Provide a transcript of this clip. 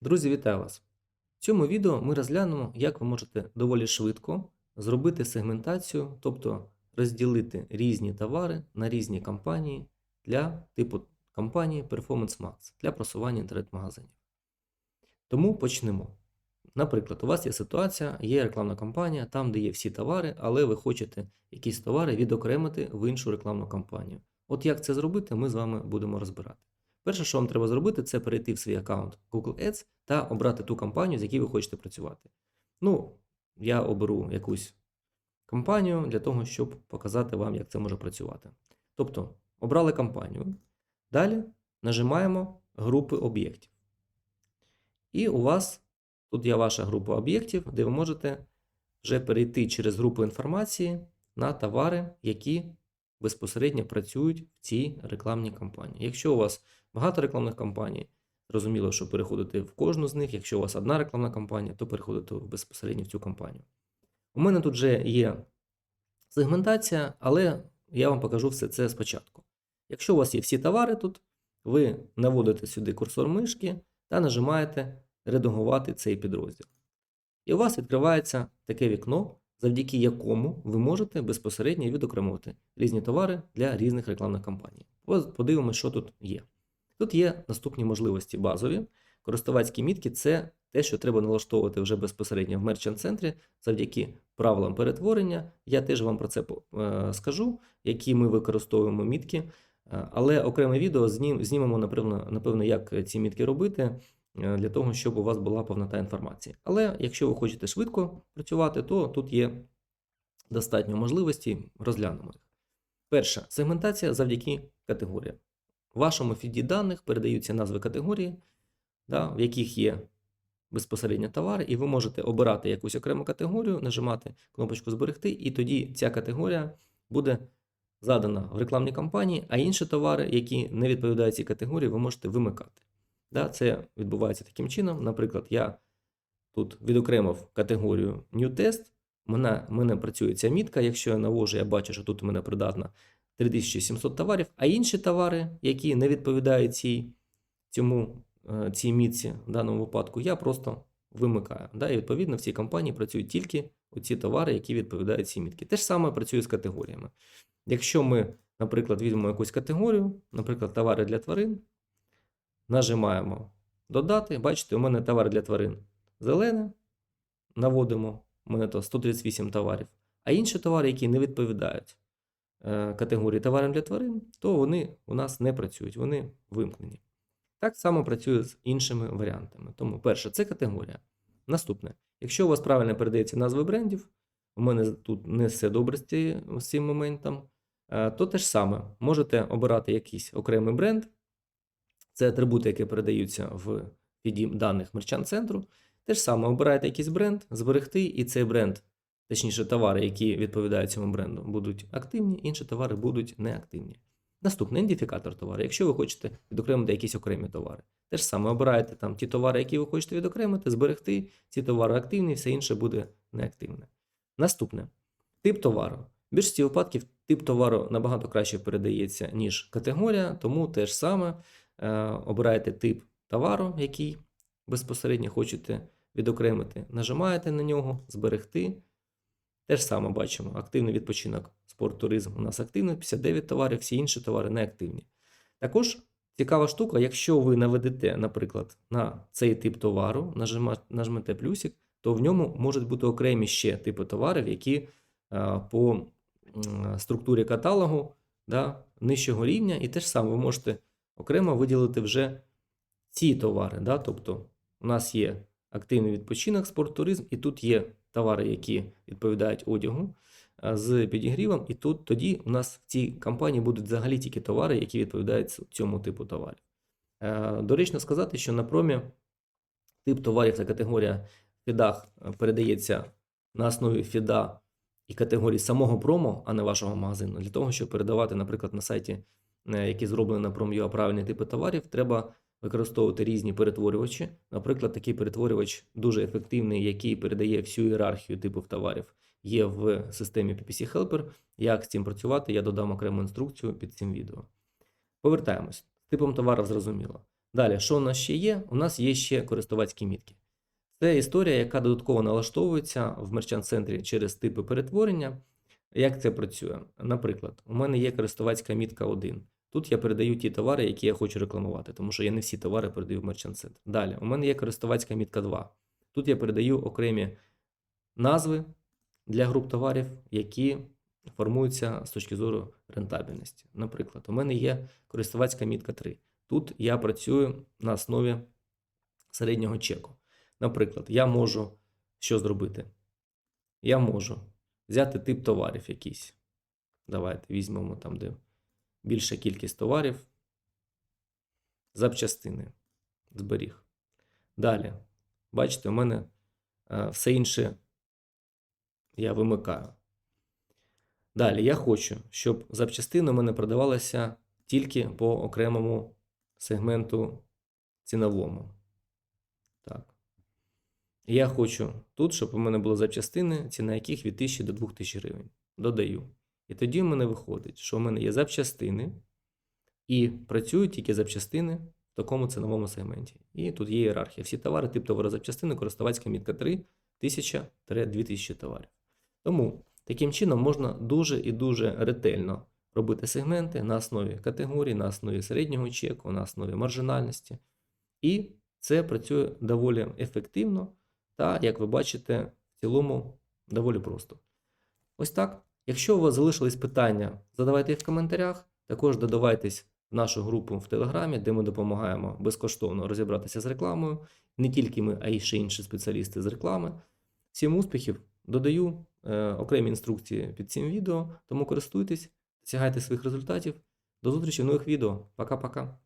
Друзі, вітаю вас! В цьому відео ми розглянемо, як ви можете доволі швидко зробити сегментацію, тобто розділити різні товари на різні кампанії для типу кампанії Performance Max для просування інтернет-магазинів. Тому почнемо. Наприклад, у вас є ситуація, є рекламна кампанія, там, де є всі товари, але ви хочете якісь товари відокремити в іншу рекламну кампанію. От як це зробити, ми з вами будемо розбирати. Перше, що вам треба зробити, це перейти в свій аккаунт Google Ads та обрати ту кампанію, з якій ви хочете працювати. Ну, я оберу якусь кампанію для того, щоб показати вам, як це може працювати. Тобто, обрали кампанію. Далі нажимаємо групи об'єктів. І у вас тут є ваша група об'єктів, де ви можете вже перейти через групу інформації на товари, які безпосередньо працюють в цій рекламній кампанії. Якщо у вас багато рекламних кампаній, зрозуміло, що переходите в кожну з них. Якщо у вас одна рекламна кампанія, то переходите безпосередньо в цю кампанію. У мене тут вже є сегментація, але я вам покажу все це спочатку. Якщо у вас є всі товари тут, ви наводите сюди курсор мишки та нажимаєте редагувати цей підрозділ. І у вас відкривається таке вікно, завдяки якому ви можете безпосередньо відокремувати різні товари для різних рекламних кампаній. Ось Подивимося, що тут є. Тут є наступні можливості базові. Користувацькі мітки це те, що треба налаштовувати вже безпосередньо в мерчант-центрі завдяки правилам перетворення. Я теж вам про це е, скажу, які ми використовуємо мітки. Е, Але окреме відео знімемо, напевно, напевно, як ці мітки робити, е, для того, щоб у вас була повнота інформації. Але якщо ви хочете швидко працювати, то тут є достатньо можливості, розглянемо їх. Перша сегментація завдяки категоріям. В вашому фіді даних передаються назви категорії, да, в яких є безпосередньо товари, і ви можете обирати якусь окрему категорію, нажимати кнопочку Зберегти, і тоді ця категорія буде задана в рекламній кампанії, а інші товари, які не відповідають цій категорії, ви можете вимикати. Да, Це відбувається таким чином. Наприклад, я тут відокремив категорію New Test, мене, мене працює ця мітка. Якщо я навожу, я бачу, що тут у мене придатна 3700 товарів, а інші товари, які не відповідають цій, цьому, е, цій мітці в даному випадку, я просто вимикаю. Да? І відповідно в цій компанії працюють тільки ці товари, які відповідають цій мітці. Те ж саме працює з категоріями. Якщо ми, наприклад, візьмемо якусь категорію, наприклад, товари для тварин, нажимаємо додати. Бачите, у мене товар для тварин зелене. Наводимо, у мене то 138 товарів. А інші товари, які не відповідають категорії товарів для тварин, то вони у нас не працюють, вони вимкнені. Так само працює з іншими варіантами. Тому, перше, це категорія. Наступне, якщо у вас правильно передається назви брендів, у мене тут не все добре з цим моментом, е, то те ж саме, можете обирати якийсь окремий бренд. Це атрибути, які передаються в піді даних мерчант-центру. Те ж саме, обираєте якийсь бренд, зберегти, і цей бренд, точніше, товари, які відповідають цьому бренду, будуть активні, інші товари будуть неактивні. Наступний ідентифікатор товару. Якщо ви хочете відокремити якісь окремі товари, те ж саме обираєте там ті товари, які ви хочете відокремити, зберегти, ці товари активні, все інше буде неактивне. Наступне тип товару. Більшості випадків тип товару набагато краще передається, ніж категорія, тому те ж саме е, обираєте тип товару, який безпосередньо хочете відокремити. Нажимаєте на нього, зберегти. Те ж саме бачимо: активний відпочинок, спорт, туризм у нас активний, 59 товарів, всі інші товари неактивні. Також цікава штука, якщо ви наведете, наприклад, на цей тип товару, нажмете плюсик, то в ньому можуть бути окремі ще типи товарів, які е, по структурі каталогу да, нижчого рівня, і те ж саме ви можете окремо виділити вже ці товари. Да? Тобто у нас є активний відпочинок, спорт, туризм, і тут є товари, які відповідають одягу з підігрівом, і тут тоді у нас в цій компанії будуть взагалі тільки товари, які відповідають цьому типу товарів. Е, Доречно сказати, що на промі тип товарів та категорія фідах е, передається на основі фіда і категорії самого промо, а не вашого магазину. Для того, щоб передавати, наприклад, на сайті, е, який зроблений на Prom.ua правильні типи товарів, треба використовувати різні перетворювачі. Наприклад, такий перетворювач дуже ефективний, який передає всю ієрархію типів товарів, є в системі PPC Helper. Як з цим працювати, я додам окрему інструкцію під цим відео. Повертаємось. Типом товарів зрозуміло. Далі, що у нас ще є? У нас є ще користувацькі мітки. Це історія, яка додатково налаштовується в мерчант-центрі через типи перетворення. Як це працює? Наприклад, у мене є користувацька мітка 1. Тут я передаю ті товари, які я хочу рекламувати, тому що я не всі товари передаю в мерчант-центр. Далі, у мене є користувацька мітка 2. Тут я передаю окремі назви для груп товарів, які формуються з точки зору рентабельності. Наприклад, у мене є користувацька мітка 3. Тут я працюю на основі середнього чеку. Наприклад, я можу що зробити? Я можу взяти тип товарів якийсь. Давайте візьмемо там, де більша кількість товарів. Запчастини. Зберіг. Далі. Бачите, у мене е, все інше я вимикаю. Далі я хочу, щоб запчастини у мене продавалися тільки по окремому сегменту ціновому. Так. Я хочу тут, щоб у мене були запчастини, ціна яких від 1000 до 2000 гривень. Додаю. І тоді в мене виходить, що у мене є запчастини, і працюють тільки запчастини в такому ціновому сегменті. І тут є ієрархія. Всі товари, тип товару запчастини, користувацька мітка 3 1000-2000 товарів. Тому таким чином можна дуже і дуже ретельно робити сегменти на основі категорій, на основі середнього чеку, на основі маржинальності. І це працює доволі ефективно та, як ви бачите, в цілому доволі просто. Ось так. Якщо у вас залишились питання, задавайте їх в коментарях. Також додавайтесь в нашу групу в Телеграмі, де ми допомагаємо безкоштовно розібратися з рекламою. Не тільки ми, а й ще інші спеціалісти з реклами. Всім успіхів! Додаю е, окремі інструкції під цим відео, тому користуйтесь, досягайте своїх результатів. До зустрічі в нових відео. Пока-пока.